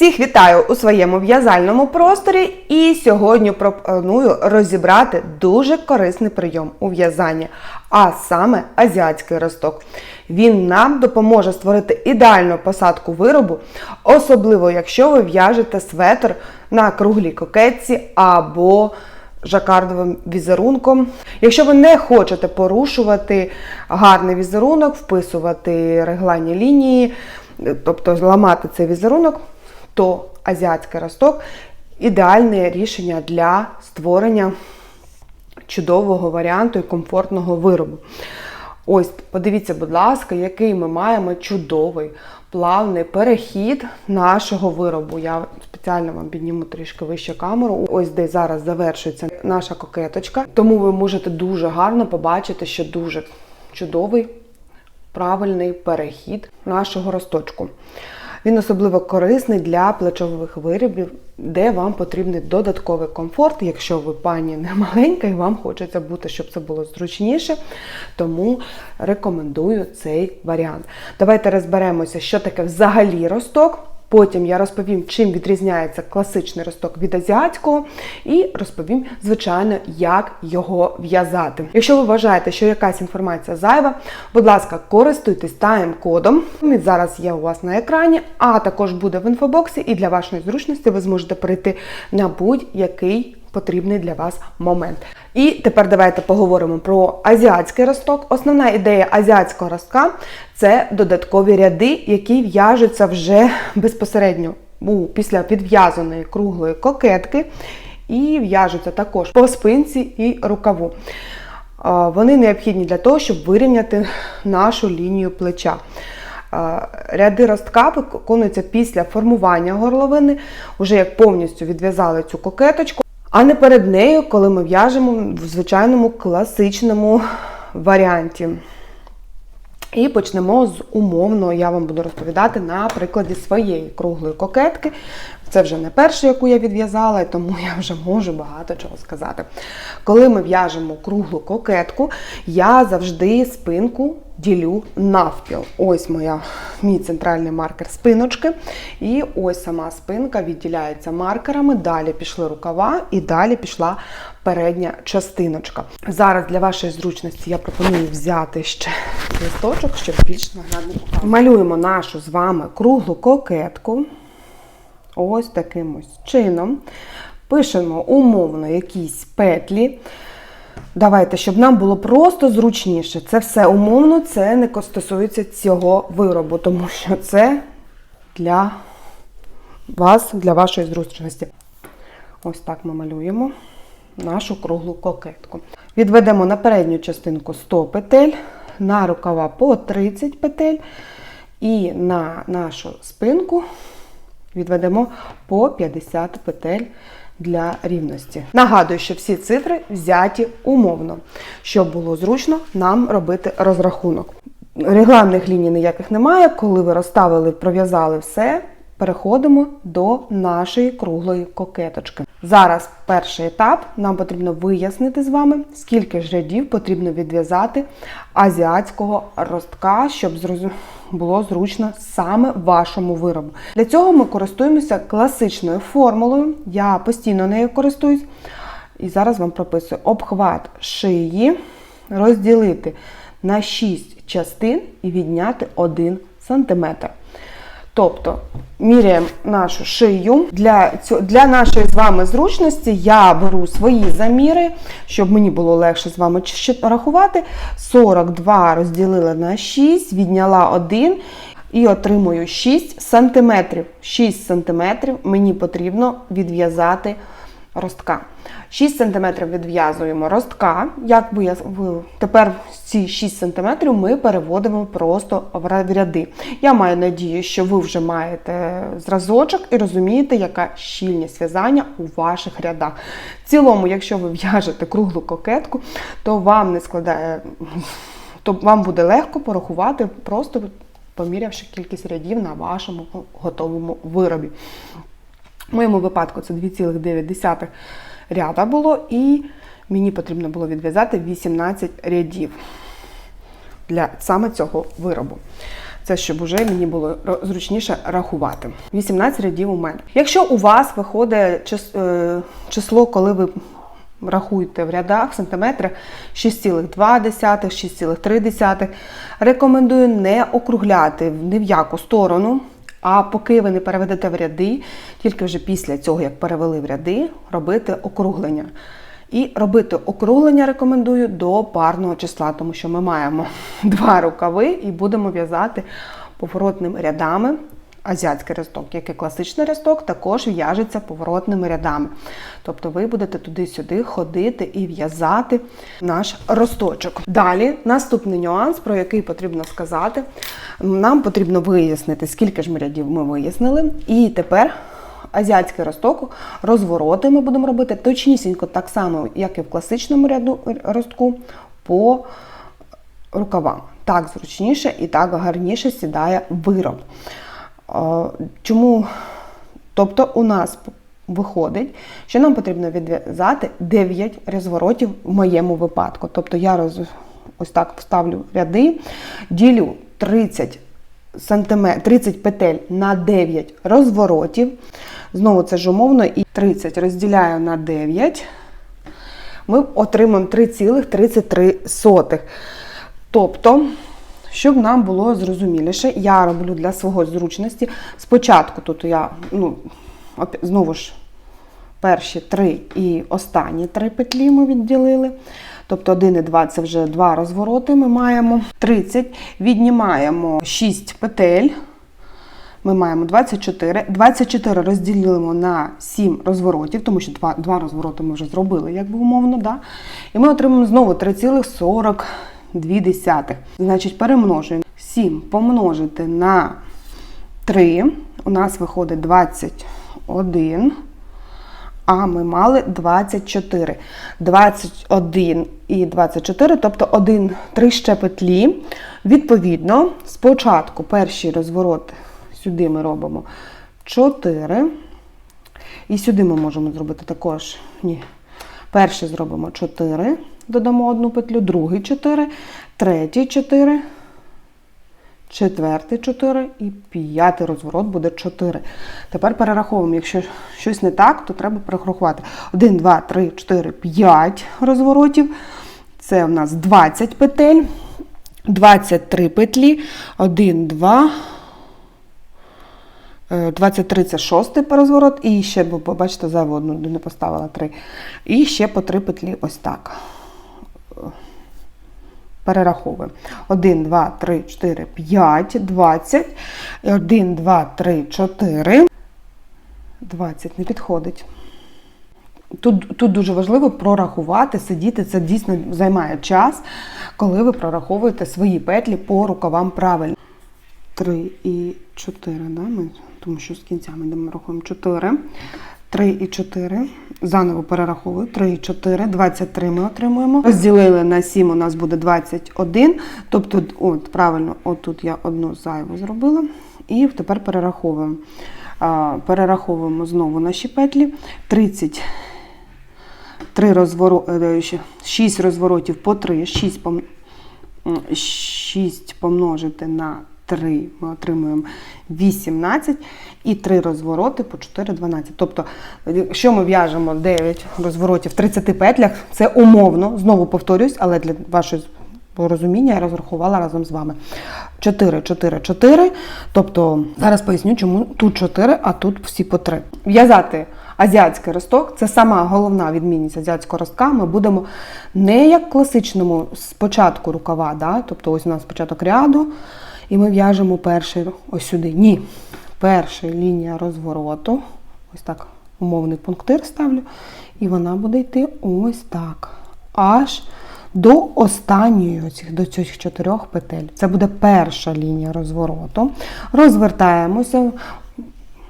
Всіх вітаю у своєму в'язальному просторі і сьогодні пропоную розібрати дуже корисний прийом у в'язанні, а саме азіатський росток. Він нам допоможе створити ідеальну посадку виробу, особливо якщо ви в'яжете светр на круглій кокетці або жакардовим візерунком. Якщо ви не хочете порушувати гарний візерунок, вписувати регланні лінії, тобто ламати цей візерунок, то азіатський росток ідеальне рішення для створення чудового варіанту і комфортного виробу. Ось, подивіться, будь ласка, який ми маємо чудовий плавний перехід нашого виробу. Я спеціально вам підніму трішки вище камеру. Ось де зараз завершується наша кокеточка. Тому ви можете дуже гарно побачити, що дуже чудовий правильний перехід нашого росточку. Він особливо корисний для плечових виробів, де вам потрібний додатковий комфорт, якщо ви пані не маленька і вам хочеться бути, щоб це було зручніше. Тому рекомендую цей варіант. Давайте розберемося, що таке взагалі росток. Потім я розповім, чим відрізняється класичний росток від азіатського, і розповім, звичайно, як його в'язати. Якщо ви вважаєте, що якась інформація зайва, будь ласка, користуйтесь тайм-кодом. Він зараз є у вас на екрані, а також буде в інфобоксі, і для вашої зручності ви зможете перейти на будь-який потрібний для вас момент. І тепер давайте поговоримо про азіатський росток. Основна ідея азіатського ростка це додаткові ряди, які в'яжуться вже безпосередньо після підв'язаної круглої кокетки, і в'яжуться також по спинці і рукаву. Вони необхідні для того, щоб вирівняти нашу лінію плеча. Ряди ростка виконуються після формування горловини, вже як повністю відв'язали цю кокеточку а не перед нею, коли ми в'яжемо в звичайному класичному варіанті. І почнемо з умовно, я вам буду розповідати на прикладі своєї круглої кокетки. Це вже не перша, яку я відв'язала, тому я вже можу багато чого сказати. Коли ми в'яжемо круглу кокетку, я завжди спинку ділю навпіл. Ось моя, мій центральний маркер спиночки. І ось сама спинка відділяється маркерами. Далі пішли рукава і далі пішла передня частиночка. Зараз для вашої зручності я пропоную взяти ще листочок, щоб більш наглядно показати. Малюємо нашу з вами круглу кокетку. Ось таким ось чином. Пишемо умовно якісь петлі. Давайте, щоб нам було просто зручніше. Це все умовно, це не стосується цього виробу, тому що це для вас, для вашої зручності. Ось так ми малюємо нашу круглу кокетку. Відведемо на передню частинку 100 петель, на рукава по 30 петель, і на нашу спинку відведемо по 50 петель для рівності. Нагадую, що всі цифри взяті умовно, щоб було зручно нам робити розрахунок. Регланних ліній ніяких немає, коли ви розставили, пров'язали все. Переходимо до нашої круглої кокеточки. Зараз перший етап. Нам потрібно вияснити з вами, скільки ж рядів потрібно відв'язати азіатського ростка, щоб було зручно саме вашому виробу. Для цього ми користуємося класичною формулою. Я постійно нею користуюсь. І зараз вам прописую обхват шиї, розділити на 6 частин і відняти 1 см. Тобто міряємо нашу шию. Для для нашої з вами зручності я беру свої заміри, щоб мені було легше з вами рахувати. 42 розділила на 6, відняла 1 і отримую 6 см. 6 см мені потрібно відв'язати ростка. 6 см відв'язуємо ростка. Як би Тепер ці 6 см ми переводимо просто в ряди. Я маю надію, що ви вже маєте зразочок і розумієте, яка щільність в'язання у ваших рядах. В цілому, якщо ви в'яжете круглу кокетку, то вам не складає, то вам буде легко порахувати, просто помірявши кількість рядів на вашому готовому виробі. В моєму випадку це 2,9 ряда було, і мені потрібно було відв'язати 18 рядів для саме цього виробу. Це щоб уже мені було зручніше рахувати. 18 рядів у мене. Якщо у вас виходить е, число, коли ви рахуєте в рядах, в сантиметрах 6,2, 6,3, рекомендую не округляти ні в яку сторону. А поки ви не переведете в ряди, тільки вже після цього, як перевели в ряди, робити округлення. І робити округлення рекомендую до парного числа, тому що ми маємо два рукави і будемо в'язати поворотними рядами. Азіатський росток, як і класичний росток, також в'яжеться поворотними рядами. Тобто ви будете туди-сюди ходити і в'язати наш росточок. Далі, наступний нюанс, про який потрібно сказати. Нам потрібно вияснити, скільки ж ми рядів ми вияснили. І тепер азіатський росток розвороти ми будемо робити точнісінько так само, як і в класичному ряду ростку, по рукавам. Так зручніше і так гарніше сідає вироб. Чому? Тобто у нас виходить, що нам потрібно відв'язати 9 розворотів в моєму випадку. Тобто я роз, ось так вставлю ряди, ділю 30 сантиметр, 30 петель на 9 розворотів. Знову це ж умовно, і 30 розділяю на 9. Ми отримаємо 3,33. Тобто, щоб нам було зрозуміліше, я роблю для свого зручності. Спочатку тут я, ну, знову ж, перші три і останні три петлі ми відділили. Тобто 1 і 2 це вже два розвороти ми маємо. 30, віднімаємо 6 петель. Ми маємо 24. 24 розділимо на 7 розворотів, тому що 2, 2 розвороти ми вже зробили, як би умовно. Да? І ми отримаємо знову 3,42. Значить, перемножуємо 7 помножити на 3. У нас виходить 21. А ми мали 24. 21 і 24, тобто 1, 3 ще петлі. Відповідно, спочатку перший розворот сюди ми робимо 4. І сюди ми можемо зробити також. Ні. Перший зробимо 4, додамо одну петлю, другий 4, третій 4, четвертий 4 і п'ятий розворот буде 4. Тепер перераховуємо, якщо щось не так, то треба перерахувати. 1, 2, 3, 4, 5 розворотів. Це у нас 20 петель, 23 петлі, 1, 2, е, 23 це шостий розворот, і ще, бо бачите, зайву одну не поставила 3. І ще по 3 петлі ось так перераховуємо. 1, 2, 3, 4, 5, 20. 1, 2, 3, 4. 20 не підходить. Тут, тут дуже важливо прорахувати, сидіти. Це дійсно займає час, коли ви прораховуєте свої петлі по рукавам правильно. 3 і 4, да? ми, тому що з кінцями де ми рахуємо 4. 3 і 4. Заново перераховую. 3 і 4, 23 ми отримуємо. Розділили на 7, у нас буде 21. Тобто, от, правильно, отут я одну зайву зробила. І тепер перераховуємо. Перераховуємо знову наші петлі. 30. 3 розворо... 6 розворотів по 3, 6, пом... 6 помножити на 3, ми отримуємо 18 і 3 розвороти по 4, 12. Тобто, якщо ми в'яжемо 9 розворотів в 30 петлях, це умовно, знову повторюсь, але для вашої розуміння я розрахувала разом з вами. 4, 4, 4. Тобто, зараз поясню, чому тут 4, а тут всі по 3. В'язати азіатський росток це сама головна відмінність азіатського ростка. Ми будемо не як класичному спочатку рукава, да? тобто ось у нас початок ряду, і ми в'яжемо перший ось сюди. Ні. Перша лінія розвороту, ось так умовний пунктир ставлю, і вона буде йти ось так. Аж до останньої оцих, до цих чотирьох петель. Це буде перша лінія розвороту. Розвертаємося.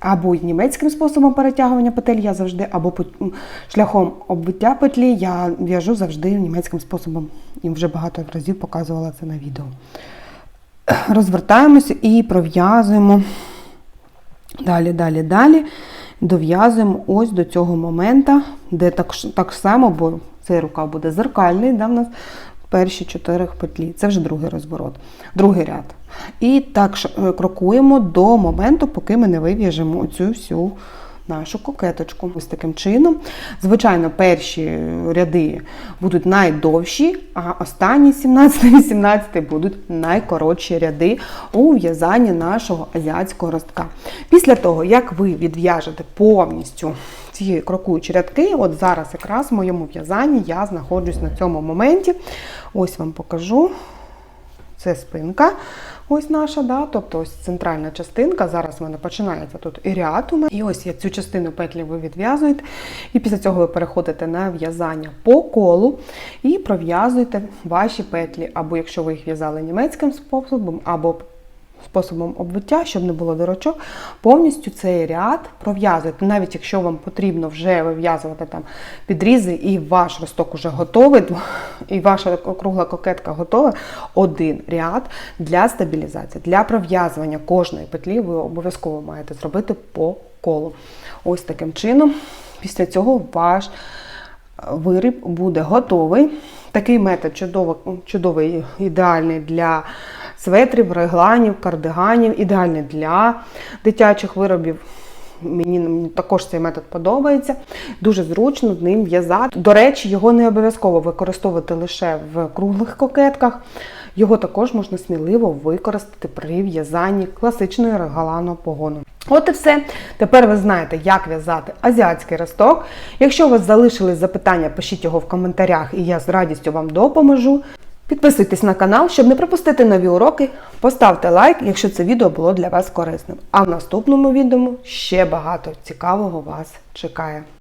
Або німецьким способом перетягування петель я завжди, або шляхом обвиття петлі я в'яжу завжди німецьким способом. І вже багато разів показувала це на відео. Розвертаємося і пров'язуємо далі, далі, далі. Дов'язуємо ось до цього моменту, де так так само, бо цей рукав буде зеркальний, да, в нас перші чотири петлі. Це вже другий розворот, другий ряд. І так е, крокуємо до моменту, поки ми не вив'яжемо цю всю нашу кокеточку. Ось таким чином. Звичайно, перші ряди будуть найдовші, а останні 17-18 будуть найкоротші ряди у в'язанні нашого азіатського ростка. Після того, як ви відв'яжете повністю ці крокуючі рядки, от зараз якраз в моєму в'язанні я знаходжусь на цьому моменті. Ось вам покажу. Це спинка, ось наша, да? тобто ось центральна частинка. Зараз в мене починається тут і ряд. І ось я цю частину петлі ви відв'язуєте. І після цього ви переходите на в'язання по колу і пров'язуєте ваші петлі. Або якщо ви їх в'язали німецьким способом, або способом обвиття, щоб не було дирочок, повністю цей ряд пров'язуєте. Навіть якщо вам потрібно вже вив'язувати там підрізи, і ваш росток уже готовий, і ваша кругла кокетка готова, один ряд для стабілізації, для пров'язування кожної петлі ви обов'язково маєте зробити по колу. Ось таким чином. Після цього ваш виріб буде готовий. Такий метод чудово, чудовий, ідеальний для светрів, регланів, кардиганів, ідеальний для дитячих виробів. Мені також цей метод подобається. Дуже зручно з ним в'язати. До речі, його не обов'язково використовувати лише в круглих кокетках. Його також можна сміливо використати при в'язанні класичної регаланого погону. От і все. Тепер ви знаєте, як в'язати азіатський росток. Якщо у вас залишились запитання, пишіть його в коментарях, і я з радістю вам допоможу. Підписуйтесь на канал, щоб не пропустити нові уроки. Поставте лайк, якщо це відео було для вас корисним. А в наступному відео ще багато цікавого вас чекає.